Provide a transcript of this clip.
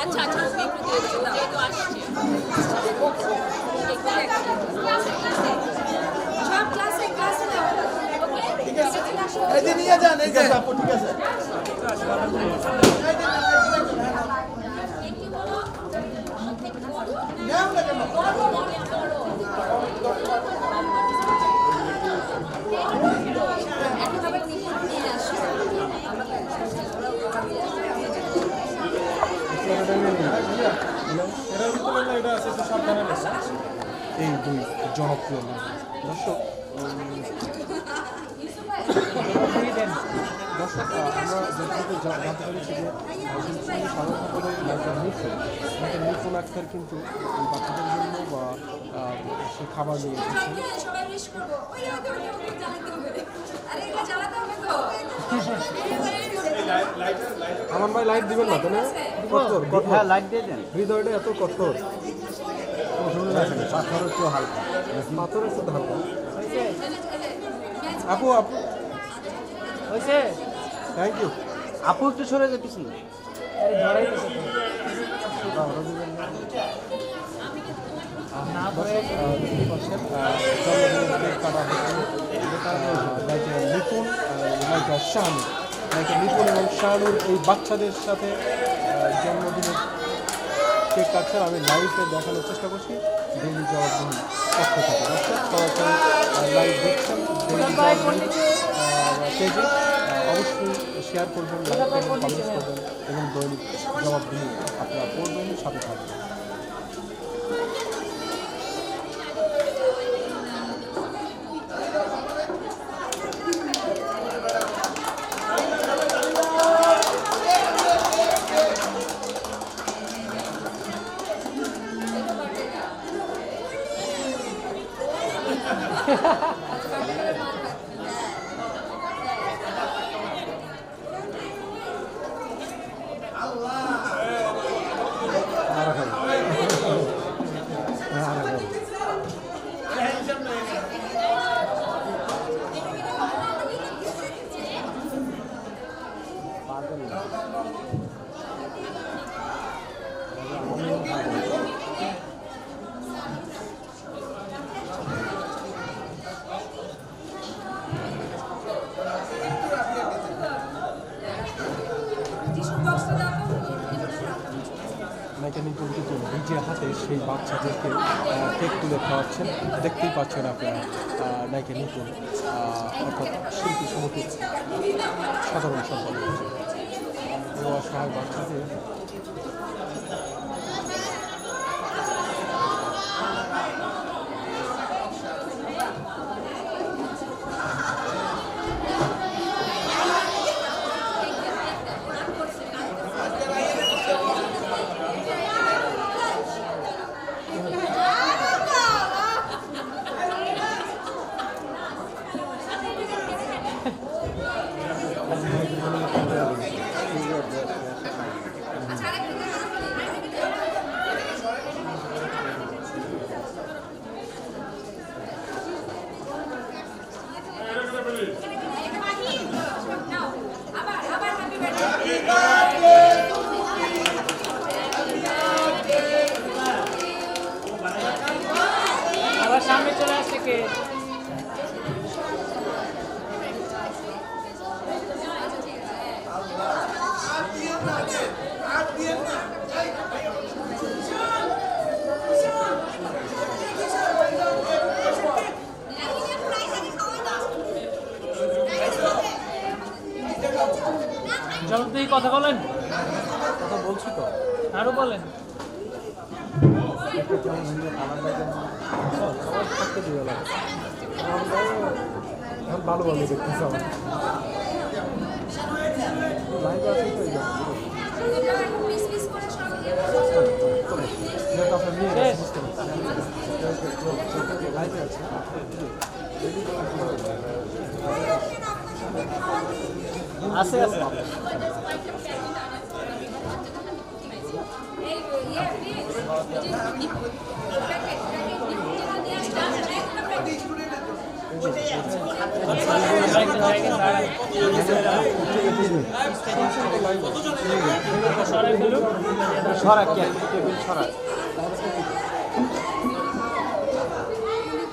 আচ্ছা, আচ্ছা। সব ক্লাসে, ক্লাসে ওকে? ঠিক আছে, নিয়ে যান এই যে এই দুই জনপ্রিয় দর্শক দর্শক আমরা যতটুকু জানতে পেরেছি যে শিল্পী সাধারণ নিপুণ আক্তার কিন্তু বাচ্চাদের জন্য বা সে খাবার নিয়ে। আমার ভাই লাইট দিবেন না তাই না কঠোর হ্যাঁ লাইট দিয়ে দেন হৃদয়টা এত কঠোর পাথর একটু হালকা। পাথরের সাথে হালকা। আপু আপু। হয়েছে? থ্যাংক ইউ আপু একটু সরে যে পিছনে। নিপুণ শাহানু লাইকে নিপুণ এবং শাহানুর এই বাচ্চাদের সাথে জন্মদিনের কেক কাটছেন আমি লাইভে দেখানোর চেষ্টা করছি। ডেইলি যাওয়ার জন্য থেকে। সরাসরি লাইভ দেখছেন অবশ্যই শেয়ার করবেন এবং দৈনিক জবাবদিহি আপনারা পড়বেন, সাথে থাকবেন। That's মেকানিক কিন্তু নিজে হাতে সেই বাচ্চাদেরকে কেক তুলে খাওয়াচ্ছেন, দেখতেই পাচ্ছেন আপনারা নাইকে নিপুণ অর্থাৎ শিল্পী সমিতির সাধারণ সম্পাদক। অসহায় বাচ্চাদের সামনে চলে আসছে কে? দিয়ে কথা বলেন কথা বলছি তো আরও বলেন ভালো ভালো দেখতেছে আমার লাইভ আছে তো লাইভে আছে আছে আছে। সরাই ফেলুন সরা কে? টেবিল সরা